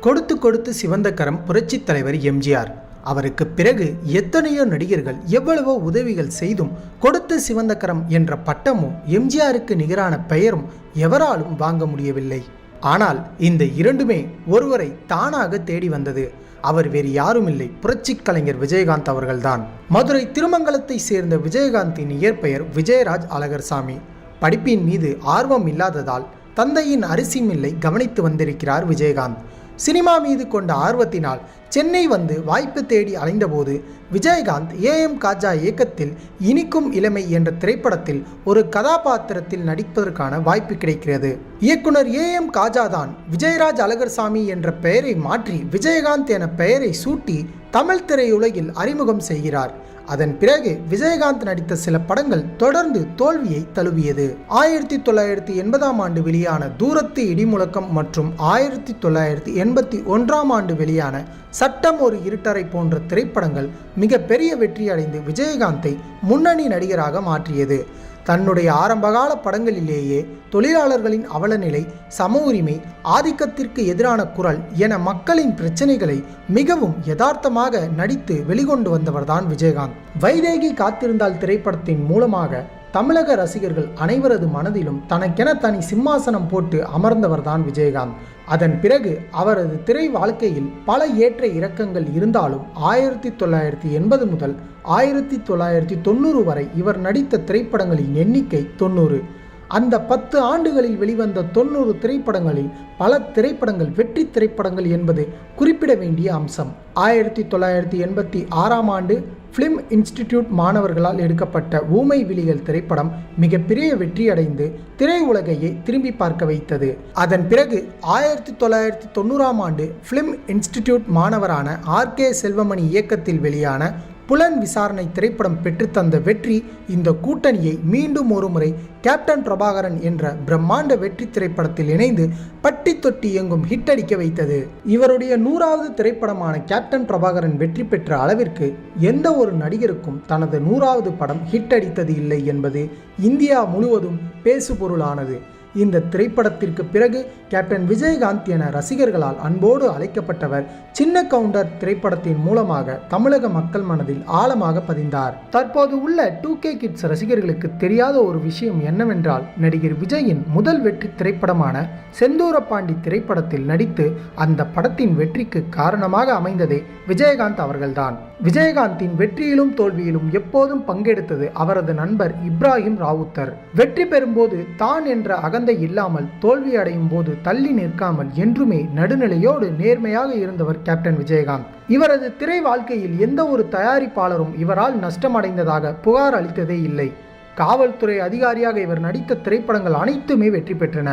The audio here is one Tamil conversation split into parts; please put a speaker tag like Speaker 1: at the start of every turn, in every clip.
Speaker 1: கொடுத்து கொடுத்து சிவந்த கரம் தலைவர் எம்ஜிஆர். அவருக்கு பிறகு எத்தனையோ நடிகர்கள் எவ்வளவோ உதவிகள் செய்தும் கொடுத்த சிவந்த கரம் என்ற பட்டமும் எம்ஜிஆருக்கு நிகரான பெயரும் எவராலும் வாங்க முடியவில்லை. ஆனால் இந்த இரண்டுமே ஒருவரை தானாக தேடி வந்தது. அவர் வேறு யாரும் இல்லை புரட்சிக் கலைஞர் விஜயகாந்த் அவர்கள்தான். மதுரை திருமங்கலத்தை சேர்ந்த விஜயகாந்தின் இயற்பெயர் விஜயராஜ் அழகர்சாமி. படிப்பின் மீது ஆர்வம் இல்லாததால் தந்தையின் அரிசி மில்லை கவனித்து வந்திருக்கிறார் விஜயகாந்த். சினிமா மீது கொண்ட ஆர்வத்தினால் சென்னை வந்து வாய்ப்பு தேடி அலைந்தபோது விஜயகாந்த் ஏ எம் காஜா இயக்கத்தில் இனிக்கும் இளமை என்ற திரைப்படத்தில் ஒரு கதாபாத்திரத்தில் நடிப்பதற்கான வாய்ப்பு கிடைக்கிறது. இயக்குனர் ஏ எம் காஜா தான் விஜயராஜ் அழகர்சாமி என்ற பெயரை மாற்றி விஜயகாந்த் என பெயரை சூட்டி தமிழ் திரையுலகில் அறிமுகம் செய்கிறார். அதன் பிறகு விஜயகாந்த் நடித்த சில படங்கள் தொடர்ந்து தோல்வியை தழுவியது. ஆயிரத்தி தொள்ளாயிரத்தி எண்பதாம் ஆண்டு வெளியான தூரத்து இடிமுழக்கம் மற்றும் ஆயிரத்தி தொள்ளாயிரத்தி எண்பத்தி ஒன்றாம் ஆண்டு வெளியான சட்டம் ஒரு இருட்டரை போன்ற திரைப்படங்கள் மிக பெரிய வெற்றியடைந்து விஜயகாந்தை முன்னணி நடிகராக மாற்றியது. தன்னுடைய ஆரம்பகால படங்களிலேயே தொழிலாளர்களின் அவலநிலை சம உரிமை ஆதிக்கத்திற்கு எதிரான குரல் என மக்களின் பிரச்சனைகளை மிகவும் யதார்த்தமாக நடித்து வெளிக்கொண்டு வந்தவர்தான் விஜயகாந்த். வைதேகி காத்திருந்தால் திரைப்படத்தின் மூலமாக தமிழக ரசிகர்கள் அனைவரது மனதிலும் தனக்கென தனி சிம்மாசனம் போட்டு அமர்ந்தவர்தான் விஜயகாந்த். அதன் பிறகு அவரது திரை வாழ்க்கையில் பல ஏற்ற இறக்கங்கள் இருந்தாலும் ஆயிரத்தி தொள்ளாயிரத்தி எண்பது முதல் ஆயிரத்தி தொள்ளாயிரத்தி தொண்ணூறு வரை இவர் நடித்த திரைப்படங்களின் எண்ணிக்கை தொண்ணூறு. அந்த பத்து ஆண்டுகளில் வெளிவந்த தொண்ணூறு திரைப்படங்களில் பல திரைப்படங்கள் வெற்றி திரைப்படங்கள் என்பது குறிப்பிட வேண்டிய அம்சம். ஆயிரத்தி தொள்ளாயிரத்தி எண்பத்தி ஆறாம் ஆண்டு ஃபிலிம் இன்ஸ்டிடியூட் மாணவர்களால் எடுக்கப்பட்ட ஊமை விழிகள் திரைப்படம் மிகப்பெரிய வெற்றியடைந்து திரையுலகையே திரும்பி பார்க்க வைத்தது. அதன் பிறகு ஆயிரத்தி தொள்ளாயிரத்தி தொண்ணூறாம் ஆண்டு ஃபிலிம் இன்ஸ்டிடியூட் மாணவரான ஆர் கே செல்வமணி இயக்கத்தில் வெளியான புலன் விசாரணை திரைப்படம் பெற்றுத்தந்த வெற்றி இந்த கூட்டணியை மீண்டும் ஒருமுறை கேப்டன் பிரபாகரன் என்ற பிரம்மாண்ட வெற்றி திரைப்படத்தில் இணைந்து பட்டி தொட்டி எங்கும் ஹிட் அடிக்க வைத்தது. இவருடைய நூறாவது திரைப்படமான கேப்டன் பிரபாகரன் வெற்றி பெற்ற அளவிற்கு எந்த ஒரு நடிகருக்கும் தனது நூறாவது படம் ஹிட் அடித்தது இல்லை என்பது இந்தியா முழுவதும் பேசுபொருளானது. இந்த திரைப்படத்திற்கு பிறகு கேப்டன் விஜயகாந்த் என ரசிகர்களால் அன்போடு அழைக்கப்பட்டவர் சின்ன கவுண்டர் திரைப்படத்தின் மூலமாக தமிழக மக்கள் மனதில் ஆழமாக பதிந்தார். தற்போது உள்ள டூ கே கிட்ஸ் ரசிகர்களுக்கு தெரியாத ஒரு விஷயம் என்னவென்றால் நடிகர் விஜயின் முதல் வெற்றி திரைப்படமான செந்தூரப்பாண்டி திரைப்படத்தில் நடித்து அந்த படத்தின் வெற்றிக்கு காரணமாக அமைந்ததே விஜயகாந்த் அவர்கள்தான். விஜயகாந்தின் வெற்றியிலும் தோல்வியிலும் எப்போதும் பங்கெடுத்தது அவரது நண்பர் இப்ராஹிம் ராவுத்தர். வெற்றி பெறும்போது தான் என்ற அகந்த இல்லாமல் தோல்வி அடையும் போது தள்ளி நிற்காமல் என்றுமே நடுநிலையோடு நேர்மையாக இருந்தவர் கேப்டன் விஜயகாந்த். இவரது திரை வாழ்க்கையில் எந்த ஒரு தயாரிப்பாளரும் இவரால் நஷ்டமடைந்ததாக புகார் அளித்ததே இல்லை. காவல்துறை அதிகாரியாக இவர் நடித்த திரைப்படங்கள் அனைத்துமே வெற்றி பெற்றன.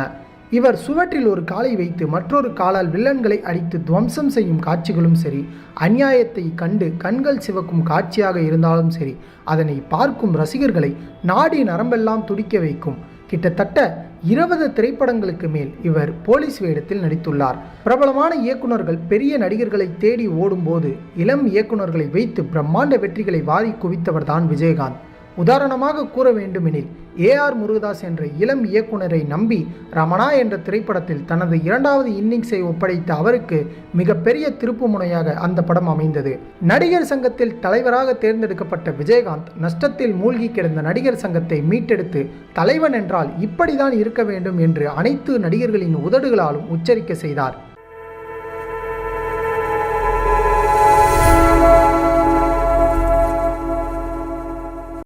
Speaker 1: இவர் சுவற்றில் ஒரு காலை வைத்து மற்றொரு காலால் வில்லன்களை அடித்து துவம்சம் செய்யும் காட்சிகளும் சரி அநியாயத்தை கண்டு கண்கள் சிவக்கும் காட்சியாக இருந்தாலும் சரி அதனை பார்க்கும் ரசிகர்களை நாடி நரம்பெல்லாம் துடிக்க வைக்கும். கிட்டத்தட்ட இருபது திரைப்படங்களுக்கு மேல் இவர் போலீஸ் வேடத்தில் நடித்துள்ளார். பிரபலமான இயக்குனர்கள் பெரிய நடிகர்களை தேடி ஓடும்போது இளம் இயக்குனர்களை வைத்து பிரம்மாண்ட வெற்றிகளை வாரி குவித்தவர்தான் விஜயகாந்த். உதாரணமாக கூற வேண்டுமெனில் ஏ ஆர் முருகதாஸ் என்ற இளம் இயக்குனரை நம்பி ரமணா என்ற திரைப்படத்தில் தனது இரண்டாவது இன்னிங்ஸை ஒப்படைத்த அவருக்கு மிகப்பெரிய திருப்பு முனையாக அந்த படம் அமைந்தது. நடிகர் சங்கத்தில் தலைவராக தேர்ந்தெடுக்கப்பட்ட விஜயகாந்த் நஷ்டத்தில் மூழ்கி கிடந்த நடிகர் சங்கத்தை மீட்டெடுத்து தலைவன் என்றால் இப்படிதான் இருக்க வேண்டும் என்று அனைத்து நடிகர்களின் உதடுகளாலும் உச்சரிக்க செய்தார்.